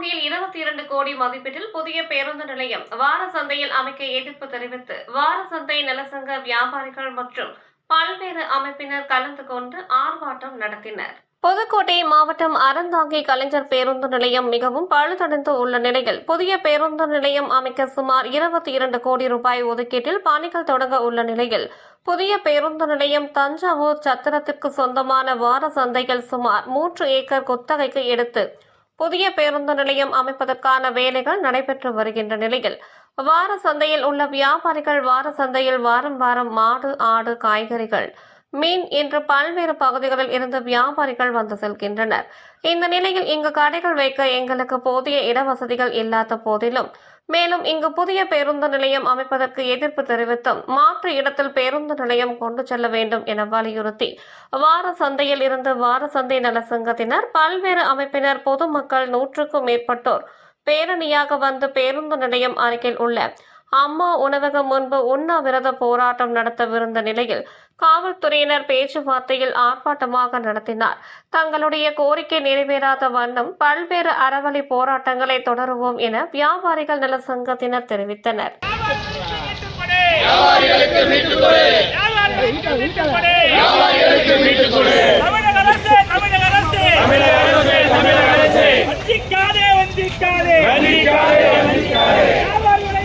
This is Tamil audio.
அறந்தாங்கியில் இருபத்தி இரண்டு கோடி மதிப்பீட்டில் புதிய பேருந்து நிலையம் வார சந்தையில் அமைக்க எதிர்ப்பு தெரிவித்து வார சந்தை நலசங்க வியாபாரிகள் மற்றும் பல்வேறு அமைப்பினர் கலந்து கொண்டு ஆர்ப்பாட்டம் நடத்தினர். புதுக்கோட்டை மாவட்டம் அறந்தாங்கி கலைஞர் பேருந்து நிலையம் மிகவும் பழுதடைந்து உள்ள நிலையில் புதிய பேருந்து நிலையம் அமைக்க சுமார் இருபத்தி இரண்டு கோடி ரூபாய் ஒதுக்கீட்டில் பணிகள் தொடங்க உள்ள நிலையில் புதிய பேருந்து நிலையம் தஞ்சாவூர் சத்திரத்திற்கு சொந்தமான வார சந்தைகள் சுமார் மூன்று ஏக்கர் குத்தகைக்கு எடுத்து புதிய பேருந்து நிலையம் அமைப்பதற்கான வேலைகள் நடைபெற்று வருகின்ற நிலையில் வார சந்தையில் உள்ள வியாபாரிகள் வார சந்தையில் வாரம் வாரம் மாடு ஆடு காய்கறிகள் மீன் என்று பல்வேறு பகுதிகளில் இருந்து வியாபாரிகள் வந்து செல்கின்றனர். இந்த நிலையில் இங்கு கடைகள் வைக்க எங்களுக்கு போதிய இடவசதிகள் இல்லாத போதிலும் மேலும் இங்கு புதிய பேருந்து நிலையம் அமைப்பதற்கு எதிர்ப்பு தெரிவித்தும் மாற்று இடத்தில் பேருந்து நிலையம் கொண்டு செல்ல வேண்டும் என வலியுறுத்தி வார சந்தையில் இருந்து வார சந்தை நல சங்கத்தினர் பல்வேறு அமைப்பினர் பொதுமக்கள் நூற்றுக்கும் மேற்பட்டோர் பேரணியாக வந்து பேருந்து நிலையம் அருகில் உள்ள அம்மா உணவகம் முன்பு உண்ணாவிரத போராட்டம் நடத்தவிருந்த நிலையில் காவல்துறையினர் பேச்சுவார்த்தையில் ஆர்ப்பாட்டமாக நடத்தினார். தங்களுடைய கோரிக்கை நிறைவேறாத வண்ணம் பல்வேறு அறவழி போராட்டங்களை தொடருவோம் என வியாபாரிகள் நல சங்கத்தினர் தெரிவித்தனர் வியாபாரிகளுக்கு மீட்டுக் கொடு வியாபாரிகளுக்கு மீட்டுக் கொடு தமிழக அரசு தமிழக அரசு தமிழக அரசே தமிழக அரசே வஞ்சிக்காதே வஞ்சிக்காதே வஞ்சிக்காதே வஞ்சிக்காதே வியாபாரிகளை